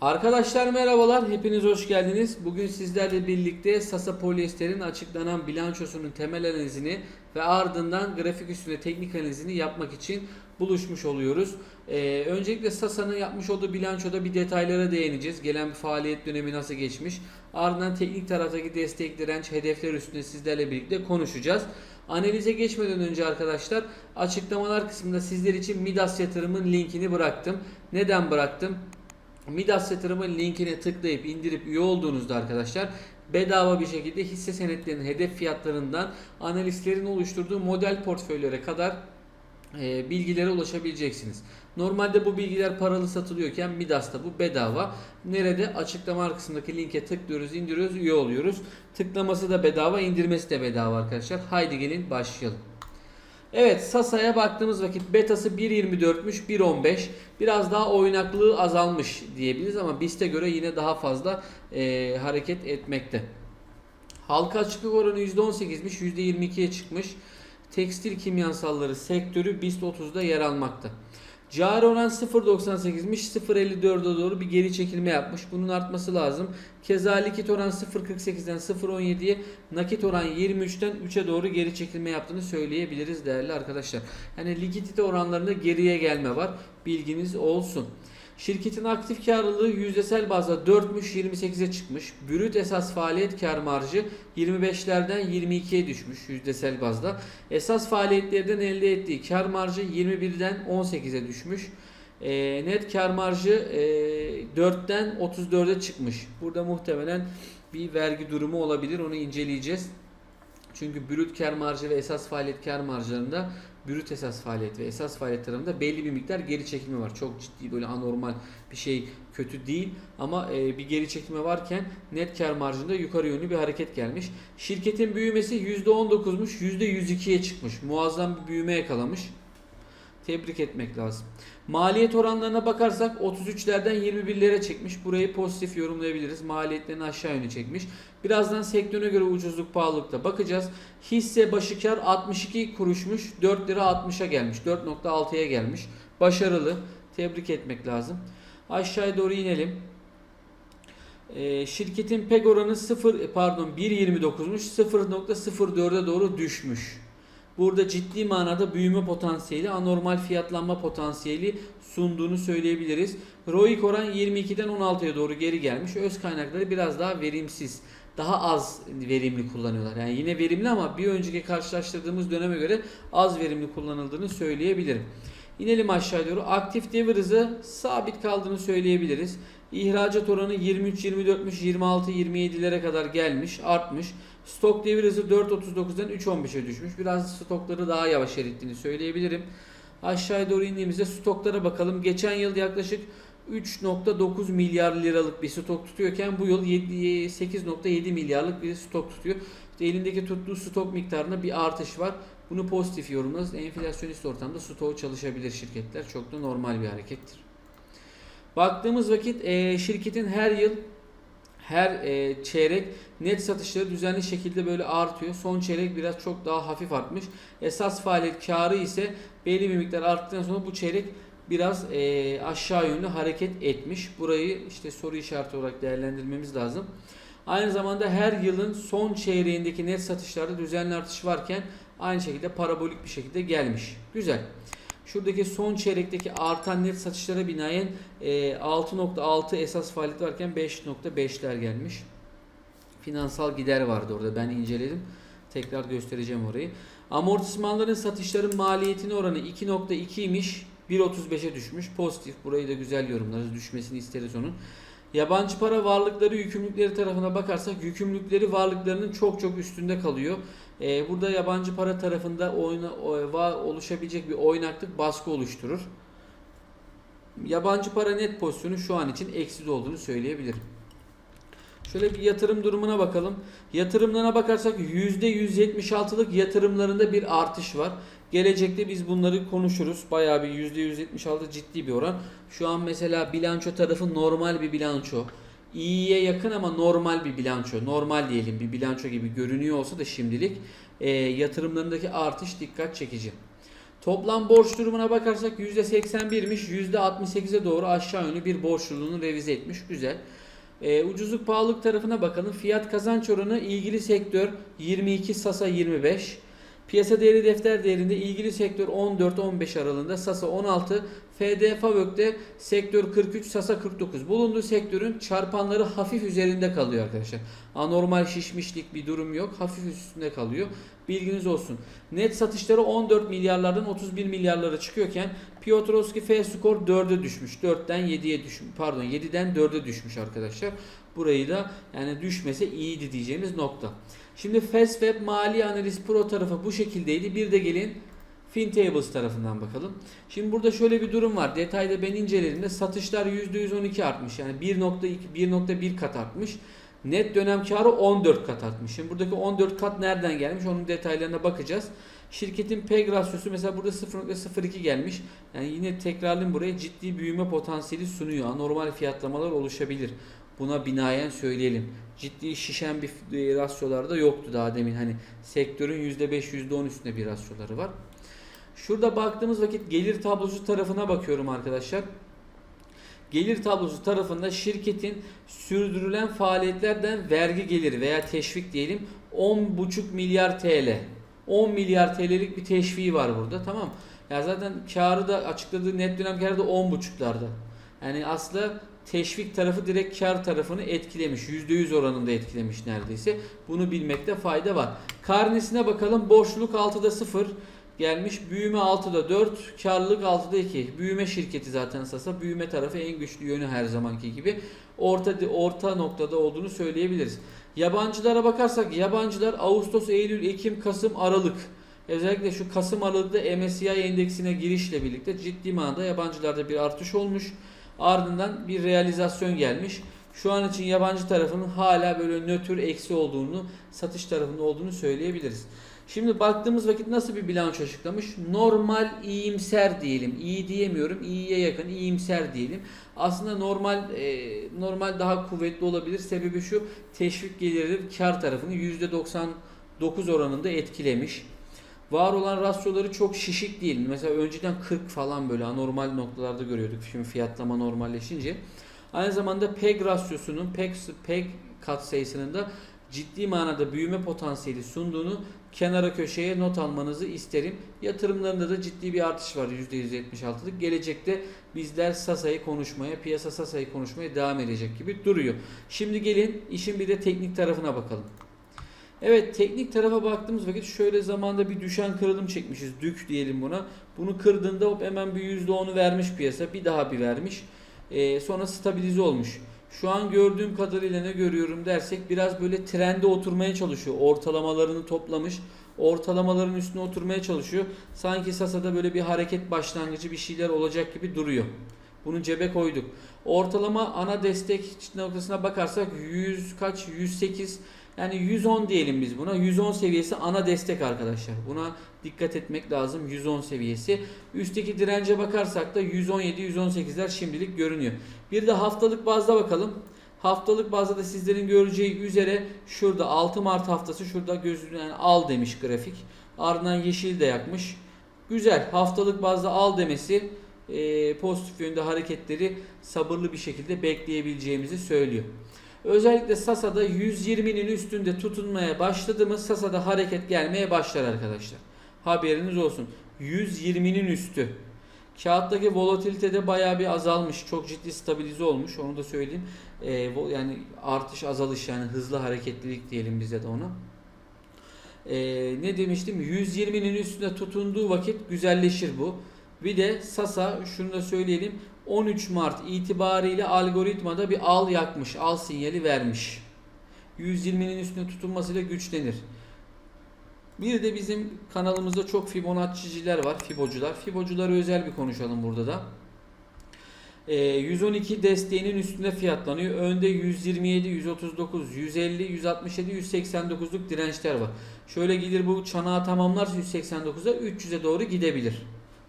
Arkadaşlar merhabalar, hepiniz hoş geldiniz. Bugün sizlerle birlikte Sasa Polyester'in açıklanan bilançosunun temel analizini ve ardından grafik üstüne teknik analizini yapmak için buluşmuş oluyoruz. Ee, öncelikle Sasa'nın yapmış olduğu bilançoda bir detaylara değineceğiz. Gelen bir faaliyet dönemi nasıl geçmiş. Ardından teknik taraftaki destek, direnç, hedefler üstüne sizlerle birlikte konuşacağız. Analize geçmeden önce arkadaşlar açıklamalar kısmında sizler için Midas yatırımın linkini bıraktım. Neden bıraktım? Midas yatırımın linkine tıklayıp indirip üye olduğunuzda arkadaşlar bedava bir şekilde hisse senetlerinin hedef fiyatlarından analistlerin oluşturduğu model portföylere kadar e, bilgilere ulaşabileceksiniz. Normalde bu bilgiler paralı satılıyorken Midas'ta bu bedava. Nerede? Açıklama kısmındaki linke tıklıyoruz, indiriyoruz, üye oluyoruz. Tıklaması da bedava, indirmesi de bedava arkadaşlar. Haydi gelin başlayalım. Evet Sasa'ya baktığımız vakit betası 1.24'müş 1.15 biraz daha oynaklığı azalmış diyebiliriz ama BIST'e göre yine daha fazla e, hareket etmekte. Halka açıklık oranı %18'miş %22'ye çıkmış. Tekstil kimyasalları sektörü BIST 30'da yer almakta. Cari oran 0.98'miş 0.54'e doğru bir geri çekilme yapmış. Bunun artması lazım. Keza likit oran 0.48'den 0.17'ye nakit oran 23'ten 3'e doğru geri çekilme yaptığını söyleyebiliriz değerli arkadaşlar. Yani likidite oranlarında geriye gelme var. Bilginiz olsun. Şirketin aktif karlılığı yüzdesel bazda 4'müş 28'e çıkmış. Brüt esas faaliyet kar marjı 25'lerden 22'ye düşmüş yüzdesel bazda. Esas faaliyetlerden elde ettiği kar marjı 21'den 18'e düşmüş. E, net kar marjı e, 4'ten 34'e çıkmış. Burada muhtemelen bir vergi durumu olabilir. Onu inceleyeceğiz. Çünkü brüt kar marjı ve esas faaliyet kar marjlarında brüt esas faaliyet ve esas faaliyet tarafında belli bir miktar geri çekilme var. Çok ciddi böyle anormal bir şey kötü değil ama e, bir geri çekilme varken net kar marjında yukarı yönlü bir hareket gelmiş. Şirketin büyümesi %19'muş %102'ye çıkmış. Muazzam bir büyüme yakalamış. Tebrik etmek lazım. Maliyet oranlarına bakarsak 33'lerden 21'lere çekmiş. Burayı pozitif yorumlayabiliriz. Maliyetlerini aşağı yönü çekmiş. Birazdan sektörüne göre ucuzluk pahalılıkta bakacağız. Hisse başı kar 62 kuruşmuş. 4 lira 60'a gelmiş. 4.6'ya gelmiş. Başarılı. Tebrik etmek lazım. Aşağıya doğru inelim. Ee, şirketin PEG oranı 0 pardon 1.29'muş 0.04'e doğru düşmüş. Burada ciddi manada büyüme potansiyeli, anormal fiyatlanma potansiyeli sunduğunu söyleyebiliriz. ROIC oran 22'den 16'ya doğru geri gelmiş. Öz kaynakları biraz daha verimsiz. Daha az verimli kullanıyorlar. Yani yine verimli ama bir önceki karşılaştırdığımız döneme göre az verimli kullanıldığını söyleyebilirim. İnelim aşağı doğru. Aktif devir sabit kaldığını söyleyebiliriz. İhracat oranı 23, 24'müş, 26, 27'lere kadar gelmiş, artmış. Stok devir hızı 4.39'dan 3.15'e düşmüş. Biraz stokları daha yavaş erittiğini söyleyebilirim. Aşağıya doğru indiğimizde stoklara bakalım. Geçen yıl yaklaşık 3.9 milyar liralık bir stok tutuyorken bu yıl 8.7 milyarlık bir stok tutuyor. İşte elindeki tuttuğu stok miktarında bir artış var. Bunu pozitif yorumlarız. Enflasyonist ortamda stoğu çalışabilir şirketler. Çok da normal bir harekettir. Baktığımız vakit e, şirketin her yıl her e, çeyrek net satışları düzenli şekilde böyle artıyor. Son çeyrek biraz çok daha hafif artmış. Esas faaliyet karı ise belli bir miktar arttıktan sonra bu çeyrek biraz e, aşağı yönlü hareket etmiş. Burayı işte soru işareti olarak değerlendirmemiz lazım. Aynı zamanda her yılın son çeyreğindeki net satışlarda düzenli artış varken aynı şekilde parabolik bir şekilde gelmiş. Güzel. Şuradaki son çeyrekteki artan net satışlara binaen e, 6.6 esas faaliyet varken 5.5'ler gelmiş. Finansal gider vardı orada ben inceledim. Tekrar göstereceğim orayı. Amortismanların satışların maliyetini oranı 2.2 imiş. 1.35'e düşmüş. Pozitif. Burayı da güzel yorumlarız. Düşmesini isteriz onun. Yabancı para varlıkları yükümlülükleri tarafına bakarsak yükümlülükleri varlıklarının çok çok üstünde kalıyor. Ee, burada yabancı para tarafında oyna, oluşabilecek bir oynaklık baskı oluşturur. Yabancı para net pozisyonu şu an için eksi olduğunu söyleyebilirim. Şöyle bir yatırım durumuna bakalım. Yatırımlarına bakarsak %176'lık yatırımlarında bir artış var. Gelecekte biz bunları konuşuruz. Bayağı bir %176 ciddi bir oran. Şu an mesela bilanço tarafı normal bir bilanço. İyiye yakın ama normal bir bilanço. Normal diyelim bir bilanço gibi görünüyor olsa da şimdilik e, yatırımlarındaki artış dikkat çekici. Toplam borç durumuna bakarsak %81'miş. %68'e doğru aşağı yönlü bir borçluluğunu revize etmiş. Güzel. Ee, ucuzluk pahalılık tarafına bakalım. Fiyat kazanç oranı ilgili sektör 22, Sasa 25. Piyasa değeri defter değerinde ilgili sektör 14-15 aralığında, Sasa 16, FD Favök'te sektör 43, Sasa 49. Bulunduğu sektörün çarpanları hafif üzerinde kalıyor arkadaşlar. Anormal şişmişlik bir durum yok. Hafif üstünde kalıyor. Bilginiz olsun. Net satışları 14 milyarlardan 31 milyarlara çıkıyorken Piotrowski F skor 4'e düşmüş. 4'ten 7'ye düşmüş. Pardon 7'den 4'e düşmüş arkadaşlar. Burayı da yani düşmese iyiydi diyeceğimiz nokta. Şimdi Fastweb Mali Analiz Pro tarafı bu şekildeydi. Bir de gelin FinTables tarafından bakalım. Şimdi burada şöyle bir durum var. Detayda ben incelediğimde satışlar %112 artmış. Yani 1.2 1.1 kat artmış. Net dönem karı 14 kat artmış. Şimdi buradaki 14 kat nereden gelmiş? Onun detaylarına bakacağız. Şirketin PEG rasyosu mesela burada 0.02 gelmiş. Yani yine tekrarlayayım buraya ciddi büyüme potansiyeli sunuyor. Anormal fiyatlamalar oluşabilir. Buna binaen söyleyelim. Ciddi şişen bir e, rasyolar da yoktu daha demin. Hani sektörün %5 %10 üstünde bir rasyoları var. Şurada baktığımız vakit gelir tablosu tarafına bakıyorum arkadaşlar. Gelir tablosu tarafında şirketin sürdürülen faaliyetlerden vergi geliri veya teşvik diyelim 10,5 milyar TL. 10 milyar TL'lik bir teşviği var burada tamam. Ya zaten karı da açıkladığı net dönem karı da 10,5'larda. Yani aslında teşvik tarafı direkt kar tarafını etkilemiş. %100 oranında etkilemiş neredeyse. Bunu bilmekte fayda var. Karnesine bakalım. Borçluluk 6'da 0 gelmiş. Büyüme 6'da 4, karlılık 6'da 2. Büyüme şirketi zaten Sasa. Büyüme tarafı en güçlü yönü her zamanki gibi. Orta orta noktada olduğunu söyleyebiliriz. Yabancılara bakarsak yabancılar Ağustos, Eylül, Ekim, Kasım, Aralık. Özellikle şu Kasım Aralık'ta MSCI endeksine girişle birlikte ciddi manada yabancılarda bir artış olmuş. Ardından bir realizasyon gelmiş. Şu an için yabancı tarafının hala böyle nötr eksi olduğunu, satış tarafında olduğunu söyleyebiliriz. Şimdi baktığımız vakit nasıl bir bilanço açıklamış? Normal iyimser diyelim. İyi diyemiyorum. İyiye yakın iyimser diyelim. Aslında normal e, normal daha kuvvetli olabilir. Sebebi şu teşvik geliri kar tarafını %99 oranında etkilemiş. Var olan rasyoları çok şişik değil. Mesela önceden 40 falan böyle anormal noktalarda görüyorduk. Şimdi fiyatlama normalleşince. Aynı zamanda PEG rasyosunun PEG, PEG kat sayısının da ciddi manada büyüme potansiyeli sunduğunu kenara köşeye not almanızı isterim. Yatırımlarında da ciddi bir artış var %176'lık. Gelecekte bizler Sasa'yı konuşmaya, piyasa Sasa'yı konuşmaya devam edecek gibi duruyor. Şimdi gelin işin bir de teknik tarafına bakalım. Evet teknik tarafa baktığımız vakit şöyle zamanda bir düşen kırılım çekmişiz. Dük diyelim buna. Bunu kırdığında hop hemen bir %10'u vermiş piyasa. Bir daha bir vermiş. Ee, sonra stabilize olmuş. Şu an gördüğüm kadarıyla ne görüyorum dersek biraz böyle trende oturmaya çalışıyor. Ortalamalarını toplamış. Ortalamaların üstüne oturmaya çalışıyor. Sanki Sasa'da böyle bir hareket başlangıcı bir şeyler olacak gibi duruyor. Bunu cebe koyduk. Ortalama ana destek noktasına bakarsak 100 kaç 108 yani 110 diyelim biz buna. 110 seviyesi ana destek arkadaşlar. Buna dikkat etmek lazım. 110 seviyesi. Üstteki dirence bakarsak da 117-118'ler şimdilik görünüyor. Bir de haftalık bazda bakalım. Haftalık bazda da sizlerin göreceği üzere şurada 6 Mart haftası şurada gözünden yani al demiş grafik. Ardından yeşil de yakmış. Güzel. Haftalık bazda al demesi e, pozitif yönde hareketleri sabırlı bir şekilde bekleyebileceğimizi söylüyor. Özellikle Sasa'da 120'nin üstünde tutunmaya başladı mı Sasa'da hareket gelmeye başlar arkadaşlar. Haberiniz olsun. 120'nin üstü. Kağıttaki volatilite de bayağı bir azalmış. Çok ciddi stabilize olmuş. Onu da söyleyeyim. Ee, yani artış azalış yani hızlı hareketlilik diyelim bize de ona. Ee, ne demiştim? 120'nin üstünde tutunduğu vakit güzelleşir bu. Bir de Sasa şunu da söyleyelim. 13 Mart itibariyle algoritmada bir al yakmış, al sinyali vermiş. 120'nin üstüne tutunmasıyla güçlenir. Bir de bizim kanalımızda çok Fibonacci'ciler var, Fibocular. Fibocuları özel bir konuşalım burada da. E, 112 desteğinin üstünde fiyatlanıyor. Önde 127, 139, 150, 167, 189'luk dirençler var. Şöyle gelir bu çanağı tamamlarsa 189'a 300'e doğru gidebilir.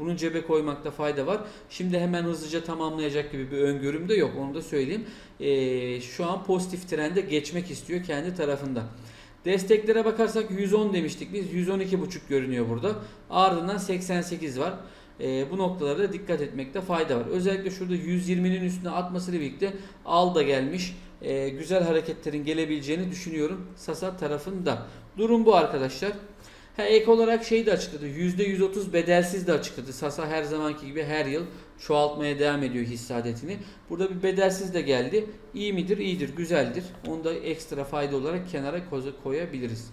Bunu cebe koymakta fayda var. Şimdi hemen hızlıca tamamlayacak gibi bir öngörüm de yok. Onu da söyleyeyim. Ee, şu an pozitif trende geçmek istiyor kendi tarafında. Desteklere bakarsak 110 demiştik biz. 112.5 görünüyor burada. Ardından 88 var. Ee, bu noktalara dikkat etmekte fayda var. Özellikle şurada 120'nin üstüne atmasıyla birlikte al da gelmiş. Ee, güzel hareketlerin gelebileceğini düşünüyorum Sasa tarafında. Durum bu arkadaşlar. Ha, ek olarak şeyi de açıkladı. %130 bedelsiz de açıkladı. Sasa her zamanki gibi her yıl çoğaltmaya devam ediyor hisse adetini. Burada bir bedelsiz de geldi. İyi midir? İyidir, güzeldir. Onu da ekstra fayda olarak kenara koyabiliriz.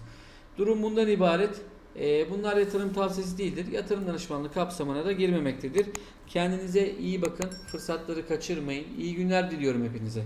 Durum bundan ibaret. Ee, bunlar yatırım tavsiyesi değildir. Yatırım danışmanlığı kapsamına da girmemektedir. Kendinize iyi bakın. Fırsatları kaçırmayın. İyi günler diliyorum hepinize.